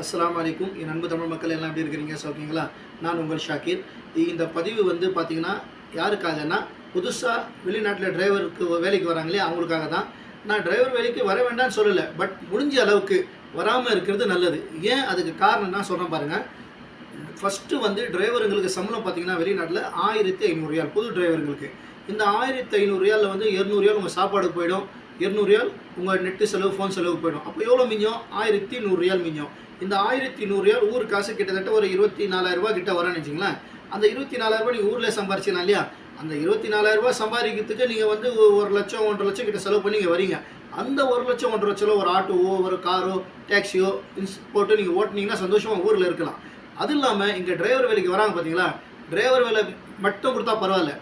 அஸ்லாம் வலைக்கும் என் அன்பு தமிழ் மக்கள் எல்லாம் எப்படி இருக்கிறீங்க? சொல்கிறீங்களா நான் உங்கள் ஷாக்கீர். இந்த பதிவு வந்து பார்த்தீங்கன்னா யாருக்காகனா புதுசாக வெளிநாட்டில் டிரைவருக்கு வேலைக்கு வராங்களே அவங்களுக்காக தான். நான் டிரைவர் வேலைக்கு வர வேண்டாம்னு சொல்லலை. பட் முடிஞ்ச அளவுக்கு வராமல் இருக்கிறது நல்லது. ஏன் அதுக்கு காரணம் நான் சொல்கிறேன் பாருங்கள் ஃபஸ்ட்டு வந்து டிரைவருங்களுக்கு சம்பளம் பார்த்தீங்கன்னா வெளிநாட்டில் ஆயிரத்தி ஐநூறு ரூபாய் புது டிரைவர்களுக்கு இந்த ஆயிரத்தி ஐநூறு ரியாலில் வந்து இரநூறு உங்கள் சாப்பாடு போயிடும். இருநூறுரியால் உங்கள் நெட்டு செலவு ஃபோன் செலவு போயிடும். அப்போ எவ்வளோ மிஞ்சம்? ஆயிரத்தி நூறுரியால் மிஞ்சம். இந்த ஆயிரத்தி நூறுரியால் ஊர் காசு கிட்டத்தட்ட ஒரு இருபத்தி நாலாயிரரூபா கிட்ட வரேன்னு வச்சுங்களேன் அந்த இருபத்தி நாலாயிரரூபா நீங்கள் ஊரில் சம்பாரிச்சிடலாம் இல்லையா? அந்த இருபத்தி நாலாயிரம் ரூபாய் சம்பாதிக்கிறதுக்கு நீங்கள் வந்து ஒரு லட்சம் ஒன்றரை லட்சம் கிட்ட செலவு பண்ணி நீங்கள் வரீங்க. அந்த ஒரு லட்சம் ஒன்றரை லட்சம் ஒரு ஆட்டோவோ ஒரு காரோ டேக்ஸியோ இன்ஸ் போட்டு நீங்கள் ஓட்டினீங்கன்னா சந்தோஷமாக ஊரில் இருக்கலாம். அது இல்லாமல் இங்கே டிரைவர் வேலைக்கு வராங்க பார்த்தீங்களா டிரைவர் வேலை மட்டும் கொடுத்தா பரவாயில்ல.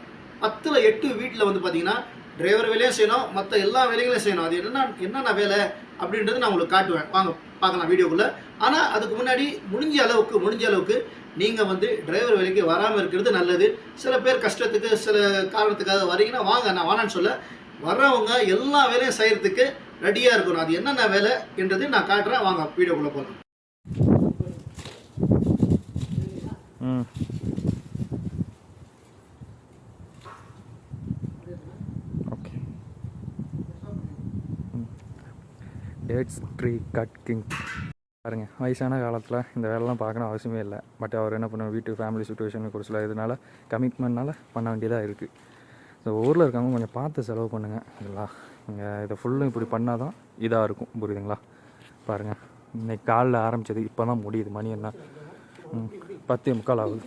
பத்தில் எட்டு வீட்டில் வந்து பார்த்தீங்கன்னா டிரைவர் வேலையும் செய்யணும் மற்ற எல்லா வேலைகளையும் செய்யணும். அது என்னென்ன என்னென்ன வேலை அப்படின்றது நான் உங்களுக்கு காட்டுவேன். வாங்க பார்க்கலாம் வீடியோக்குள்ளே. ஆனால் அதுக்கு முன்னாடி முடிஞ்ச அளவுக்கு முடிஞ்ச அளவுக்கு நீங்கள் வந்து டிரைவர் வேலைக்கு வராமல் இருக்கிறது நல்லது. சில பேர் கஷ்டத்துக்கு சில காரணத்துக்காக வரீங்கன்னா வாங்க நான் வானான்னு சொல்ல வர்றவங்க எல்லா வேலையும் செய்கிறதுக்கு ரெடியாக இருக்கணும். அது என்னென்ன வேலை என்றது நான் காட்டுறேன். வாங்க வீடியோக்குள்ளே போகலாம் ம். டேட்ஸ் ட்ரீ கட் கிங் பாருங்க வயசான காலத்தில் இந்த வேலைலாம் பார்க்கணும் அவசியமே இல்லை. பட் அவர் என்ன பண்ணுவார்? வீட்டு ஃபேமிலி சுச்சுவேஷனுக்கு ஒரு சில இதனால கமிட்மெண்ட்னால பண்ண வேண்டியதாக இருக்குது ஸோ ஊரில் இருக்கவங்க கொஞ்சம் பார்த்து செலவு பண்ணுங்கள் இதெல்லாம் நீங்கள் இதை ஃபுல்லும் இப்படி பண்ணால் தான் இதாக இருக்கும். புரியுதுங்களா? பாருங்கள் இன்னைக்கு காலைல ஆரம்பித்தது இப்போ தான் முடியுது. மணி என்ன? ம், பத்தே முக்கால் ஆகுது.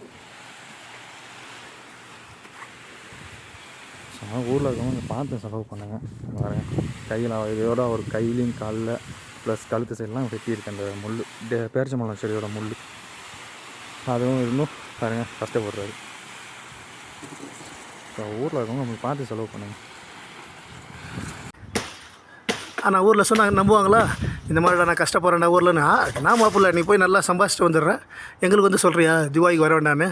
ஸோ ஊரில் இருக்கவங்க கொஞ்சம் பார்த்து செலவு பண்ணுங்க. பாருங்க. கையில் இதோட ஒரு கையிலையும் காலில் ப்ளஸ் கழுத்து சைடெலாம் வெட்டியிருக்கு அந்த முள் டே- பேரிச்சம்பழம் செடியோட முள். அதுவும் இன்னும் பாருங்கள் கஷ்டப்படுறாரு. ஸோ ஊரில் இருக்கவங்க நம்ம பார்த்து செலவு பண்ணுங்க. ஆனால் ஊரில் சொன்னாங்க நம்புவாங்களா? இந்த மாதிரி நான் கஷ்டப்படுறேன் ஊரில் நான் மாப்பிள்ள நீ போய் நல்லா சம்பாதிச்சிட்டு வந்துடுறேன். எங்களுக்கு வந்து சொல்கிறியா திவாய்க்கு வர வேண்டாமே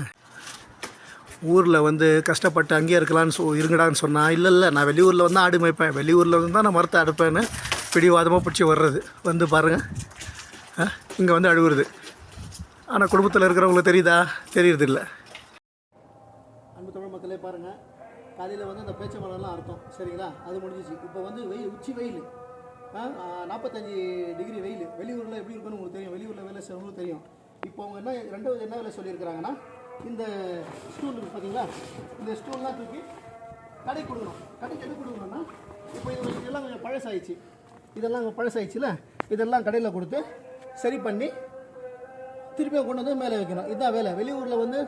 ஊரில் வந்து கஷ்டப்பட்டு அங்கேயே இருக்கலாம்னு சொ இருங்கடான்னு சொன்னால் இல்லை இல்லை நான் வெளியூரில் வந்து ஆடு மேய்ப்பேன். வெளியூரில் வந்து தான் நான் மரத்தை அடுப்பேன்னு பிடிவாதமாக பிடிச்சி வர்றது. வந்து பாருங்கள் இங்கே வந்து அழுகுறது ஆனால் குடும்பத்தில் இருக்கிறவங்களுக்கு தெரியுதா? தெரியறது இல்லை அன்பு தமிழ் மக்களே பாருங்கள் காலையில் வந்து அந்த பேச்ச மரம்லாம் அர்த்தம். சரிங்களா? அது முடிஞ்சிச்சு. இப்போ வந்து வெயில் உச்சி வெயில். நாற்பத்தஞ்சு டிகிரி வெயில். வெளியூரில் எப்படி இருக்குன்னு உங்களுக்கு தெரியும். வெளியூரில் வேலை செய்யறவங்களுக்கு தெரியும். இப்போ அவங்க என்ன ரெண்டாவது என்ன வேலை சொல்லியிருக்கிறாங்கன்னா இந்த ஸ்டூல் இருக்குது பார்த்தீங்களா இந்த ஸ்டூல்லாம் தூக்கி கடைக்கு கொடுக்கணும். கடைக்கு எது கொடுக்கணும்னா இப்போ இது இதெல்லாம் கொஞ்சம் பழசாயிடுச்சு. இதெல்லாம் அங்கே பழசாயிடுச்சுல இதெல்லாம் கடையில் கொடுத்து சரி பண்ணி திருப்பியும் கொண்டு வந்து மேலே வைக்கணும். இதுதான் வேலை. வெளியூரில் வந்து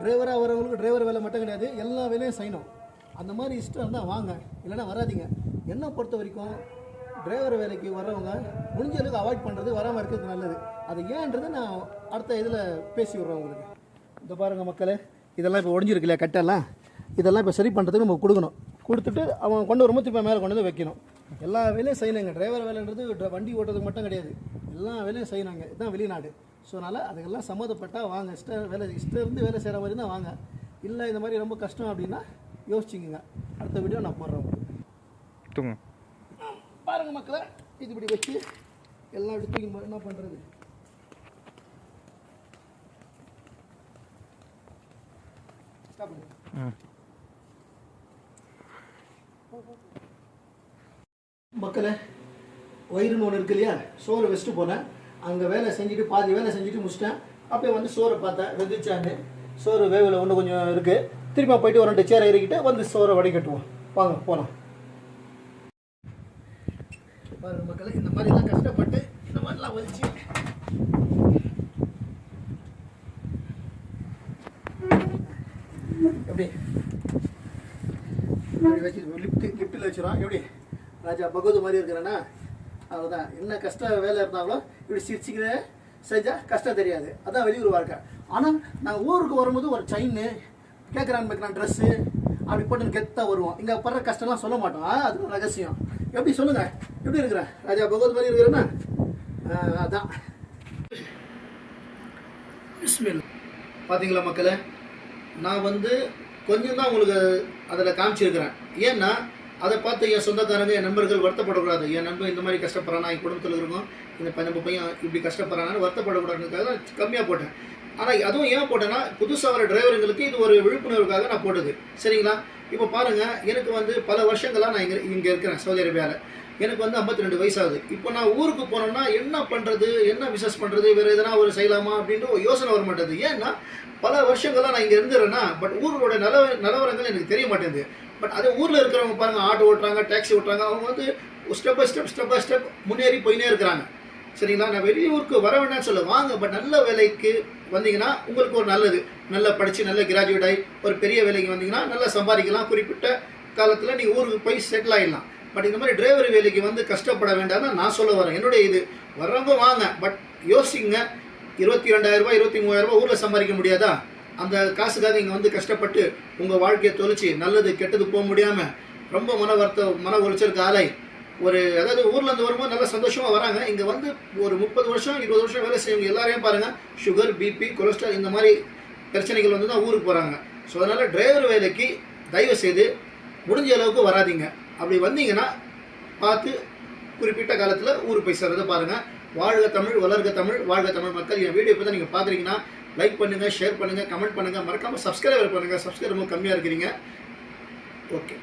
டிரைவராக வரவங்களுக்கு டிரைவர் வேலை மட்டும் கிடையாது. எல்லா வேலையும் செய்யணும். அந்த மாதிரி இஷ்டம் இருந்தால் வாங்க. இல்லைன்னா வராதீங்க. என்னை பொறுத்த வரைக்கும் டிரைவர் வேலைக்கு வர்றவங்க முடிஞ்ச அளவுக்கு அவாய்ட் பண்ணுறது வராமல் இருக்கிறது நல்லது. அது ஏன்றது நான் அடுத்த இதில் பேசி விட்றேன் உங்களுக்கு. இந்த பாருங்க மக்களே இதெல்லாம் இப்போ ஒடிஞ்சிருக்கு இல்லையா கட்டெல்லாம்? இதெல்லாம் இப்போ சரி பண்ணுறதுக்கு நம்ம கொடுக்கணும். கொடுத்துட்டு அவன் கொண்டு வரும்போது இப்போ மேலே கொண்டு வந்து வைக்கணும். எல்லா வேலையும் செய்யணுங்க. டிரைவர் வேலைன்றது வண்டி ஓட்டுறதுக்கு மட்டும் கிடையாது. எல்லா வேலையும் செய்யணுங்க. இதுதான் வெளிநாடு. ஸோ அதனால் அதுக்கெல்லாம் சம்மந்தப்பட்டால் வாங்க. இஷ்ட வேலை இஷ்டம் இருந்து வேலை செய்கிற மாதிரி தான் வாங்க. இல்லை இந்த மாதிரி ரொம்ப கஷ்டம் அப்படின்னா யோசிச்சுங்க அடுத்த வீடியோ நான் போடுறேன் உங்களுக்கு. தூங்க. பாருங்க மக்களை இது இப்படி வச்சு எல்லாம் இப்படி தூக்கி என்ன பண்ணுறது ஸ்டாப் பண்ணு ம் மக்களே வயிறுன்னு ஒன்று இருக்கு இல்லையா? சோறு வச்சுட்டு போனேன். அங்கே வேலை செஞ்சுட்டு பாதி வேலை செஞ்சுட்டு முடிச்சிட்டேன். அப்போ வந்து சோறை பார்த்தேன் வெந்துச்சான்னு. சோறு வேவில் ஒன்று கொஞ்சம் இருக்குது திரும்ப போயிட்டு ஒரு ரெண்டு சேரை இறக்கிட்டு வந்து சோறை வடிகட்டுவோம். வாங்க போகலாம் பாருங்க மக்களே இந்த மாதிரிலாம் கஷ்டப்பட்டு இந்த மாதிரிலாம் வலிச்சு எப்படி இப்படி வச்சு வச்சிடும் எப்படி? ராஜா பகவத் மாதிரி இருக்கிறேன்னா அதுதான் என்ன கஷ்ட வேலை இருந்தாங்களோ இப்படி சிரிச்சுக்கிற செஞ்சால் கஷ்டம் தெரியாது. அதான் வெளியூர் வாழ்க்கை. ஆனால் நாங்கள் ஊருக்கு வரும்போது ஒரு செயின் கேட்குறான் வைக்கிறான் ட்ரெஸ்ஸு அப்படி போட்டு கெத்தாக வருவோம். இங்கே படுற கஷ்டம்லாம் சொல்ல மாட்டோம். அது ரகசியம். எப்படி சொல்லுங்கள் எப்படி இருக்கிறேன் ராஜா பகவத் மாதிரி இருக்கிறேன்னா அதான். பார்த்தீங்களா மக்களே? நான் வந்து கொஞ்சம் தான் உங்களுக்கு அதில் காமிச்சிருக்கிறேன். ஏன்னா அதை பார்த்து என் சொந்தக்காரங்க என் நண்பர்கள் வருத்தப்படக்கூடாது. என் நண்பன் இந்த மாதிரி கஷ்டப்படுறானா என் குடும்பத்தில் இருக்கோம் இந்த பையன் நம்ம பையன் இப்படி கஷ்டப்படுறான்னு வருத்தப்படக்கூடாதுக்காக தான் கம்மியாக போட்டேன். ஆனால் அதுவும் ஏன் போட்டேன்னா புதுசாக வர டிரைவருங்களுக்கு இது ஒரு விழிப்புணர்வுக்காக நான் போட்டது. சரிங்களா? இப்போ பாருங்கள் எனக்கு வந்து பல வருஷங்களாக நான் இங்கே இங்கே இருக்கிறேன் சவுதி அரேபியாவில் எனக்கு வந்து 52 ரெண்டு வயசாகுது. இப்போ நான் ஊருக்கு போனோம்னா என்ன பண்ணுறது என்ன பிஸ்னஸ் பண்ணுறது வேறு எதனா ஒரு செய்யலாமா அப்படின்ட்டு ஒரு யோசனை வர மாட்டேது. ஏன்னா பல வருஷங்களாக நான் இங்கே இருந்துறேன்னா பட் ஊர்களோட நல நிலவரங்கள் எனக்கு தெரிய மாட்டேங்குது. பட் அதே ஊரில் இருக்கிறவங்க பாருங்கள் ஆட்டோ ஓட்டுறாங்க டாக்ஸி ஓட்டுறாங்க அவங்க வந்து step by step step by step முன்னேறி போயினே இருக்கிறாங்க. சரிங்களா? நான் வெளியூருக்கு வர வேண்டாம்னு சொல்ல வாங்க பட் நல்ல வேலைக்கு வந்தீங்கன்னா உங்களுக்கு ஒரு நல்லது. நல்லா படித்து நல்ல கிராஜுவேட் ஆகி ஒரு பெரிய வேலைக்கு வந்தீங்கன்னா நல்லா சம்பாதிக்கலாம். குறிப்பிட்ட காலத்தில் நீங்கள் ஊருக்கு போய் செட்டில் ஆகிடலாம் பட் இந்த மாதிரி டிரைவர் வேலைக்கு வந்து கஷ்டப்பட வேண்டாம்னு நான் சொல்ல வரேன். என்னுடைய இது. வர்றவங்க வாங்க பட் யோசிங்க. இருபத்தி ரெண்டாயிரரூபா இருபத்தி மூவாயிரரூபா ஊரில் சம்பாதிக்க முடியாதா? அந்த காசுக்காக இங்கே வந்து கஷ்டப்பட்டு உங்கள் வாழ்க்கையை தொலைச்சி நல்லது கெட்டது போக முடியாமல் ரொம்ப மன வருத்த மன உளைச்சலுக்கு ஆலை ஒரு அதாவது ஊர்லேருந்து வரும்போது நல்லா சந்தோஷமாக வராங்க. இங்கே வந்து ஒரு முப்பது வருஷம் இருபது வருஷம் வேலை செய்யவங்க எல்லாரையும் பாருங்கள் சுகர் பிபி கொலஸ்ட்ரால் இந்த மாதிரி பிரச்சனைகள் வந்து தான் ஊருக்கு போகிறாங்க ஸோ அதனால் டிரைவர் வேலைக்கு தயவு செய்து முடிஞ்ச அளவுக்கு வராதீங்க. அப்படி வந்தீங்கன்னா பார்த்து குறிப்பிட்ட காலத்தில் ஊருக்கு போய் சேர்றதை பாருங்கள் வாழ்க தமிழ் வளர்க தமிழ் வாழ்க தமிழ் மக்கள். என் வீடியோ இப்போ நீங்கள் பார்க்குறீங்கன்னா லைக் பண்ணுங்க ஷேர் பண்ணுங்க கமெண்ட் பண்ணுங்க. மறக்காம சப்ஸ்கிரைபர் பண்ணுங்க. சப்ஸ்கிரைபர் ரொம்ப கம்மியாக இருக்கிறீங்க. ஓகே